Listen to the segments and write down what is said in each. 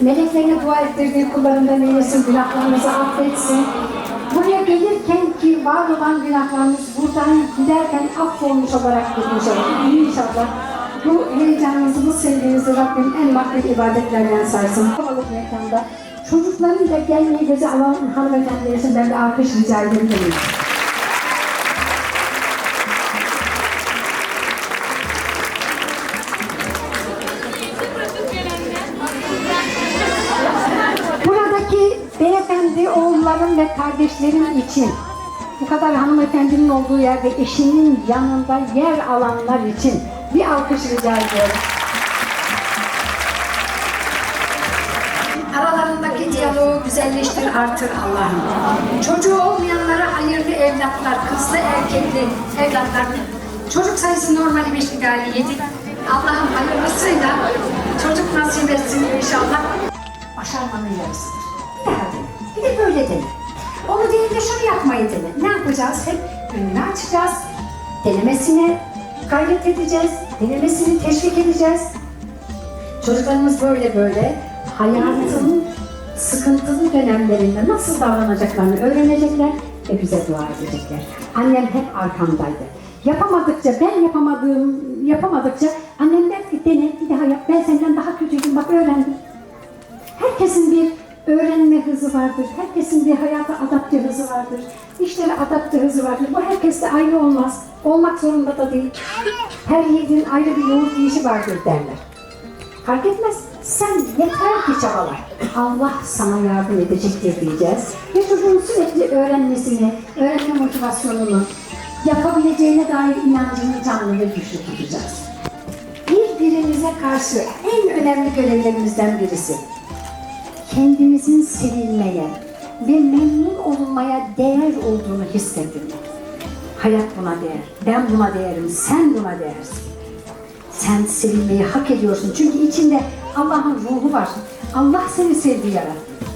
Meleklerine dua ettirdiği kullarından eylesin, günahlarımızı affetsin. Buraya gelirken ki var olan günahlarımız buradan giderken affolmuş olarak gitmiş olur. İnşallah bu heyecanınızı, bu sevginizi Rabbim en makbul ibadetlerden saysın. Kalabalık mekanda çocukların da gelmeyi göze alan hanımefendiler için ben bir alkış rica edebilirim. Oğullarım ve kardeşlerim için bu kadar hanımefendinin olduğu yerde eşinin yanında yer alanlar için bir alkış rica ediyorum. Aralarındaki diyaloğu güzelleştir, artır Allah'ım. Çocuğu olmayanlara hayırlı evlatlar, kızlı erkekli evlatlar. Çocuk sayısı normali beş idari yedi. Allah'ım hayırlısıyla çocuk nasip etsin inşallah. Başarmanın yarısıdır. Dene. Onu değil de şunu yapmayı dene. Ne yapacağız? Hep önünü açacağız. Denemesine gayret edeceğiz. Denemesini teşvik edeceğiz. Çocuklarımız böyle böyle hayatın sıkıntılı dönemlerinde nasıl davranacaklarını öğrenecekler ve bize dua edecekler. Annem hep arkamdaydı. Yapamadıkça, ben yapamadığım, yapamadıkça annem der ki dene bir daha yap. Ben senden daha kötüydüm bak öğrendim. Herkesin bir öğrenme hızı vardır. Herkesin bir hayata adapte hızı vardır. İşlere adapte hızı vardır. Bu herkeste aynı olmaz. Olmak zorunda da değil. Her yiğidin ayrı bir yoğurt yiyişi vardır derler. Fark etmez. Sen yeter ki çabala. Allah sana yardım edecektir diyeceğiz. Ve çocuğun sürekli öğrenmesini, öğrenme motivasyonunu, yapabileceğine dair inancını canlı ve güçlü tutacağız. Birbirimize karşı en önemli görevlerimizden birisi kendimizin sevilmeye ve memnun olunmaya değer olduğunu hissettirmek. Hayat buna değer. Ben buna değerim. Sen buna değersin. Sen sevilmeyi hak ediyorsun. Çünkü içinde Allah'ın ruhu var. Allah seni sevdi yarattı.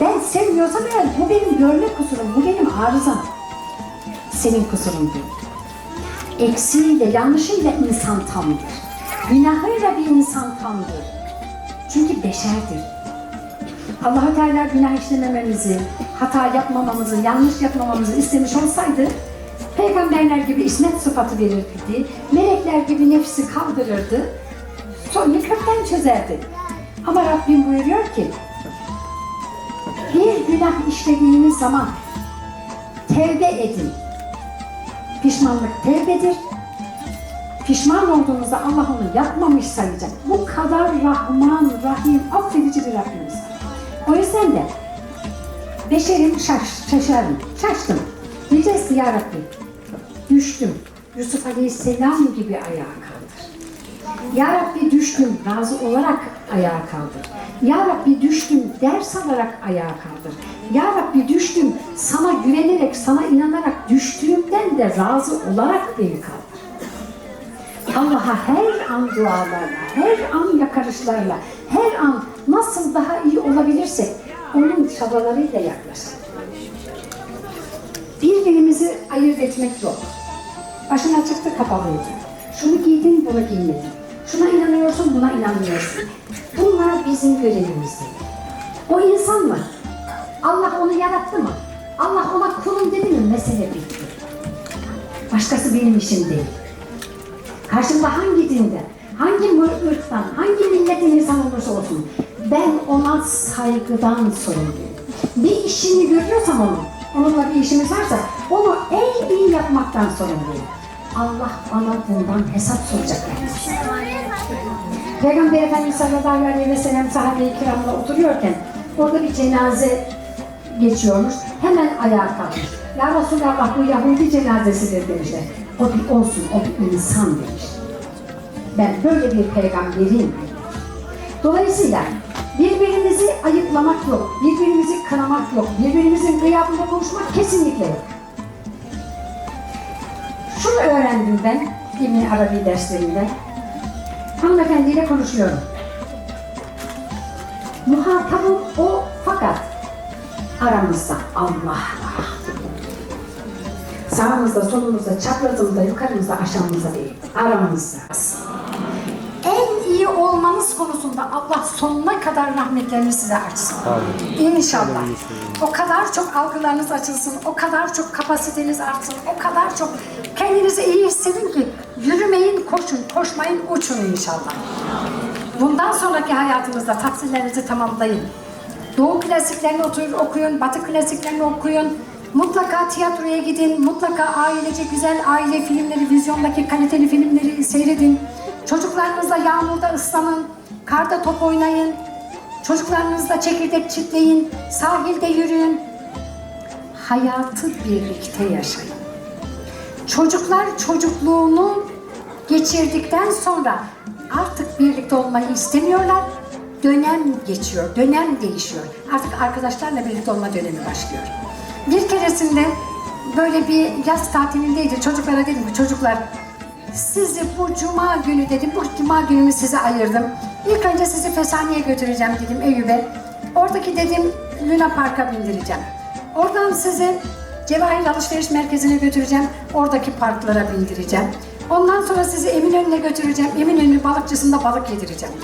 Ben sevmiyorsam eğer bu benim görme kusurum, bu benim arızam. Senin kusurun değil. Eksiğiyle, yanlışıyla insan tamdır. Günahıyla bir insan tamdır. Çünkü beşerdir. Allah-u Teala günah işlemememizi, hata yapmamamızı, yanlış yapmamamızı istemiş olsaydı peygamberler gibi ismet sıfatı verirdi, melekler gibi nefsi kaldırırdı, sonra kökten çözerdi. Ama Rabbim buyuruyor ki, bir günah işlediğiniz zaman tevbe edin. Pişmanlık tevbedir. Pişman olduğunuzda Allah onu yapmamış sayacak. Bu kadar Rahman, Rahim, affedici bir Rabbimiz. O yüzden de beşerim şaş, şaşarım, şaştım. Diyeceğiz ki ya Rabbi, düştüm. Yusuf Aleyhisselam gibi ayağa kaldır. Ya Rabbi düştüm, razı olarak ayağa kaldır. Ya Rabbi düştüm, ders alarak ayağa kaldır. Ya Rabbi düştüm, sana güvenerek, sana inanarak düştüğümden de razı olarak beni kaldır. Allah'a her an dualarla, her an yakarışlarla, her an nasıl daha iyi olabilirsek onun çabalarıyla yaklaşalım. Birbirimizi ayırt etmek yok. Başın açıktı kapalıydı. Şunu giydin, bunu giymedin. Şuna inanıyorsun, buna inanmıyorsun. Bunlar bizim görevimiz. O insan mı? Allah onu yarattı mı? Allah ona kulum dedi mi? Mesele bitti. Başkası benim işim değil. Karşımda hangi dinden, hangi ırktan, hangi milletin insan olursa olsun ben ona saygıdan sorumluyum. Bir işini görüyorsam onun, onunla bir işimiz varsa onu en iyi yapmaktan sorumluyum. Allah bana bundan hesap soracak. Peygamber Efendimiz sallallahu aleyhi ve sellem sahabe-i kiramla oturuyorken orada bir cenaze geçiyormuş. Hemen ayağa kalkmış. Ya Resulallah bu Yahudi cenazesidir demişler. O bir olsun, o bir insan demiş. Ben böyle bir peygamberim. Dolayısıyla birbirimizi ayıplamak yok, birbirimizi kınamak yok, birbirimizin gıyabında konuşmak kesinlikle yok. Şunu öğrendim ben İbn Arabi derslerinde. Hanımefendiyle konuşuyorum. Muhatabım o fakat aramızda Allah var. Sağımızda, solumuzda, çaprazımızda, yukarımızda, aşağımızda değil. Aramızda. En iyi olmanız konusunda Allah sonuna kadar rahmetlerini size açsın. İnşallah. O kadar çok algılarınız açılsın, o kadar çok kapasiteniz artsın, o kadar çok kendinizi iyi hissedin ki yürümeyin, koşun, koşmayın, uçun inşallah. Bundan sonraki hayatınızda tahsillerinizi tamamlayın. Doğu klasiklerini oturur okuyun, Batı klasiklerini okuyun. Mutlaka tiyatroya gidin, mutlaka ailece güzel aile filmleri, vizyondaki kaliteli filmleri seyredin. Çocuklarınızla yağmurda ıslanın, karda top oynayın. Çocuklarınızla çekirdek çitleyin, sahilde yürüyün. Hayatı birlikte yaşayın. Çocuklar çocukluğunu geçirdikten sonra artık birlikte olmayı istemiyorlar. Dönem geçiyor, dönem değişiyor. Artık arkadaşlarla birlikte olma dönemi başlıyor. Bir keresinde böyle bir yaz tatilindeydi. Çocuklara dedim ki çocuklar sizi bu cuma günü dedim, bu cuma günümü size ayırdım. İlk önce sizi Fesani'ye götüreceğim dedim Eyüp'e. Oradaki dedim Luna Park'a bindireceğim. Oradan sizi Cevahir Alışveriş Merkezi'ne götüreceğim. Oradaki parklara bindireceğim. Ondan sonra sizi Eminönü'ne götüreceğim. Eminönü balıkçısında balık yedireceğim.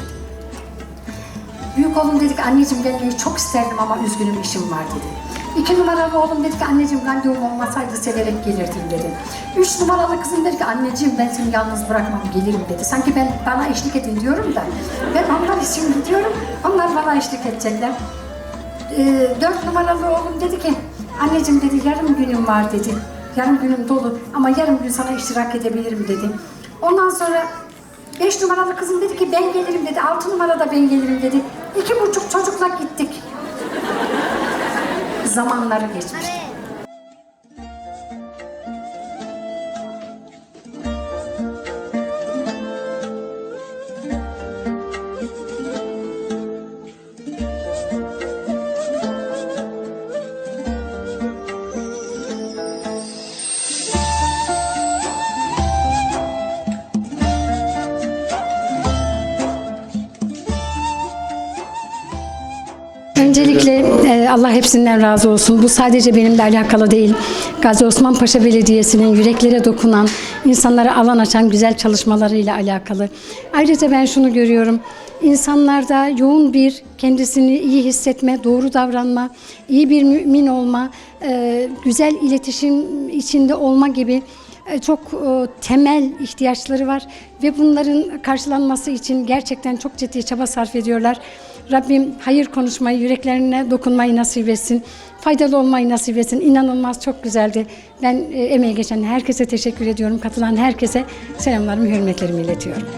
Büyük oğlum dedi ki anneciğim gelmeyi çok isterdim ama üzgünüm işim var dedi. İki numaralı oğlum dedi ki anneciğim randevum olmasaydı severek gelirdim dedi. Üç numaralı kızım dedi ki anneciğim ben seni yalnız bırakmam gelirim dedi. Sanki ben bana eşlik edin diyorum da ben onlar için gidiyorum onlar bana eşlik edecekler. Ee, dört numaralı oğlum dedi ki anneciğim dedi yarım günüm var dedi. Yarım günüm dolu ama yarım gün sana iştirak edebilirim dedi. Ondan sonra beş numaralı kızım dedi ki ben gelirim dedi. Altı numarada ben gelirim dedi. Zamanları geçmişti. Öncelikle e, Allah hepsinden razı olsun. Bu sadece benimle alakalı değil. Gazi Osman Paşa Belediyesi'nin yüreklere dokunan, insanlara alan açan güzel çalışmalarıyla alakalı. Ayrıca ben şunu görüyorum. İnsanlarda yoğun bir kendisini iyi hissetme, doğru davranma, iyi bir mümin olma, e, güzel iletişim içinde olma gibi e, çok temel ihtiyaçları var ve bunların karşılanması için gerçekten çok ciddi çaba sarf ediyorlar. Rabbim hayır konuşmayı, yüreklerine dokunmayı nasip etsin. Faydalı olmayı nasip etsin. İnanılmaz çok güzeldi. Ben e, emeği geçen herkese teşekkür ediyorum. Katılan herkese selamlarımı, hürmetlerimi iletiyorum.